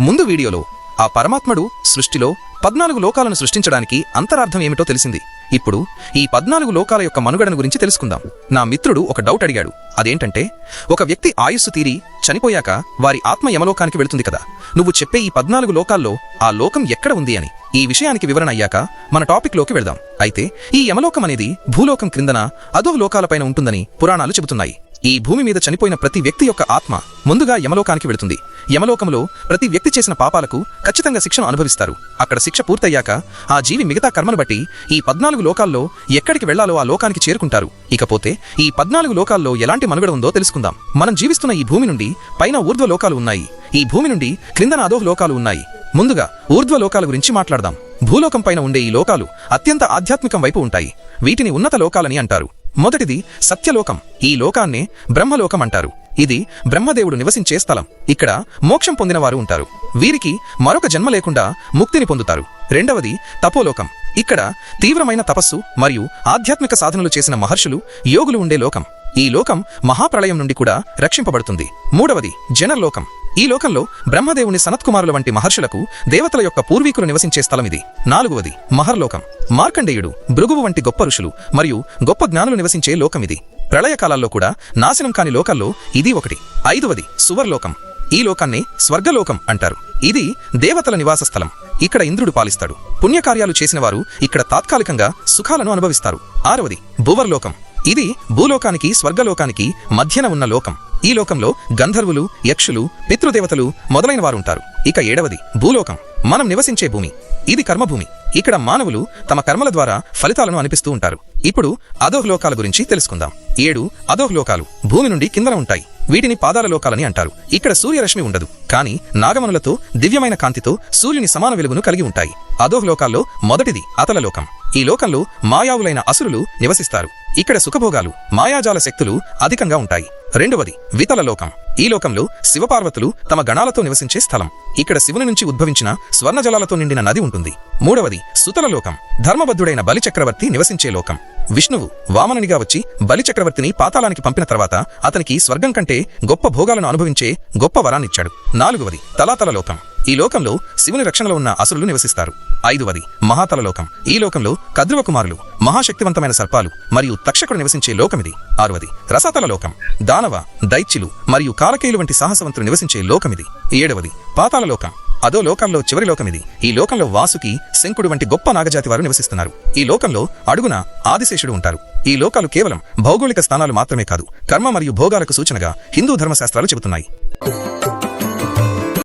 ముందు వీడియోలో ఆ పరమాత్ముడు సృష్టిలో పద్నాలుగు లోకాలను సృష్టించడానికి అంతరార్థం ఏమిటో తెలిసింది. ఇప్పుడు ఈ పద్నాలుగు లోకాల యొక్క మనుగడను గురించి తెలుసుకుందాం. నా మిత్రుడు ఒక డౌట్ అడిగాడు. అదేంటంటే ఒక వ్యక్తి ఆయుస్సు తీరి చనిపోయాక వారి ఆత్మ యమలోకానికి వెళుతుంది కదా. నువ్వు చెప్పే ఈ పద్నాలుగు లోకాల్లో ఆ లోకం ఎక్కడ ఉంది అని. ఈ విషయానికి వివరణ అయ్యాక మన టాపిక్లోకి అయితే ఈ యమలోకం అనేది భూలోకం క్రిందన అదో లోకాలపైన ఉంటుందని పురాణాలు చెబుతున్నాయి. ఈ భూమి మీద చనిపోయిన ప్రతి వ్యక్తి యొక్క ఆత్మ ముందుగా యమలోకానికి వెళుతుంది. యమలోకంలో ప్రతి వ్యక్తి చేసిన పాపాలకు ఖచ్చితంగా శిక్షను అనుభవిస్తారు. అక్కడ శిక్ష పూర్తయ్యాక ఆ జీవి మిగతా కర్మను బట్టి ఈ పద్నాలుగు లోకాల్లో ఎక్కడికి వెళ్ళాలో ఆ లోకానికి చేరుకుంటారు. ఇకపోతే ఈ పద్నాలుగు లోకాల్లో ఎలాంటి మనుగడ ఉందో తెలుసుకుందాం. మనం జీవిస్తున్న ఈ భూమి నుండి పైన ఊర్ధ్వ లోకాలు ఉన్నాయి. ఈ భూమి నుండి క్రిందన అధోహ లోకాలు ఉన్నాయి. ముందుగా ఊర్ధ్వ లోకాల గురించి మాట్లాడదాం. భూలోకం పైన ఉండే ఈ లోకాలు అత్యంత ఆధ్యాత్మికం వైపు ఉంటాయి. వీటిని ఉన్నత లోకాలని అంటారు. మొదటిది సత్యలోకం. ఈ లోకాన్నే బ్రహ్మలోకం అంటారు. ఇది బ్రహ్మదేవుడు నివసించే స్థలం. ఇక్కడ మోక్షం పొందినవారు ఉంటారు. వీరికి మరొక జన్మ లేకుండా ముక్తిని పొందుతారు. రెండవది తపోలోకం. ఇక్కడ తీవ్రమైన తపస్సు మరియు ఆధ్యాత్మిక సాధనలు చేసిన మహర్షులు యోగులు ఉండే లోకం. ఈ లోకం మహాప్రళయం నుండి కూడా రక్షింపబడుతుంది. మూడవది జనర్లోకం. ఈ లోకంలో బ్రహ్మదేవుని సనత్కుమారుల వంటి మహర్షులకు దేవతల యొక్క పూర్వీకులు నివసించే స్థలం ఇది. నాలుగవది మహర్లోకం. మార్కండేయుడు భృగువు వంటి గొప్ప ఋషులు మరియు గొప్ప జ్ఞానులు నివసించే లోకమిది ప్రళయకాలాల్లో కూడా నాశనం కాని లోకాల్లో ఇది ఒకటి. ఐదవది సువర్లోకం. ఈ లోకాన్ని స్వర్గలోకం అంటారు. ఇది దేవతల నివాస స్థలం. ఇక్కడ ఇంద్రుడు పాలిస్తాడు. పుణ్యకార్యాలు చేసిన వారు ఇక్కడ తాత్కాలికంగా సుఖాలను అనుభవిస్తారు. ఆరవది భూవర్లోకం. ఇది భూలోకానికి స్వర్గలోకానికి మధ్యన ఉన్న లోకం. ఈ లోకంలో గంధర్వులు యక్షులు పితృదేవతలు మొదలైన వారుంటారు ఇక ఏడవది భూలోకం. మనం నివసించే భూమి. ఇది కర్మభూమి. ఇక్కడ మానవులు తమ కర్మల ద్వారా ఫలితాలను అనిపిస్తూ ఉంటారు. ఇప్పుడు అధోహ్ లోకాల గురించి తెలుసుకుందాం. ఏడు అధోహ్ లోకాలు భూమి నుండి కిందన ఉంటాయి. వీటిని పాదాల లోకాలని అంటారు. ఇక్కడ సూర్యరశ్మి ఉండదు. కానీ నాగమనులతో దివ్యమైన కాంతితో సూర్యుని సమాన వెలుగును కలిగి ఉంటాయి. అధోహ్ లోకాల్లో మొదటిది అతల లోకం. ఈ లోకంలో మాయావులైన అసురులు నివసిస్తారు. ఇక్కడ సుఖభోగాలు మాయాజాల శక్తులు అధికంగా ఉంటాయి. రెండవది వితల లోకం. ఈ లోకంలో శివపార్వతులు తమ గణాలతో నివసించే స్థలం. ఇక్కడ శివుని నుంచి ఉద్భవించిన స్వర్ణ జలాలతో నిండిన నది ఉంటుంది. మూడవది సుతల లోకం. ధర్మబద్ధుడైన బలి చక్రవర్తి నివసించే లోకం. విష్ణువు వామనునిగా వచ్చి బలి చక్రవర్తిని పాతాళానికి పంపిన తర్వాత అతనికి స్వర్గం కంటే గొప్ప భోగాలను అనుభవించే గొప్ప వరాన్నిచ్చాడు. నాలుగవది తలాతల లోకం. ఈ లోకంలో శివుని రక్షణలో ఉన్న అసురులు నివసిస్తారు. ఐదవది మహాతల లోకం. ఈ లోకంలో కద్రువ కుమారులు మహాశక్తివంతమైన సర్పాలు మరియు తక్షకుడు నివసించే లోకమిది. ఆరవది రసతల లోకం. దానవ దైత్యులు మరియు కాలకేయులు వంటి సాహసవంతులు నివసించే లోకమిది. ఏడవది పాతాల లోకం. అదో లోకాల్లో చివరి లోకమిది. ఈ లోకంలో వాసుకి శంకుడు వంటి గొప్ప నాగజాతి వారు నివసిస్తున్నారు. ఈ లోకంలో అడుగున ఆదిశేషుడు ఉంటారు. ఈ లోకాలు కేవలం భౌగోళిక స్థానాలు మాత్రమే కాదు కర్మ మరియు భోగాలకు సూచనగా హిందూ ధర్మశాస్త్రాలు చెబుతున్నాయి.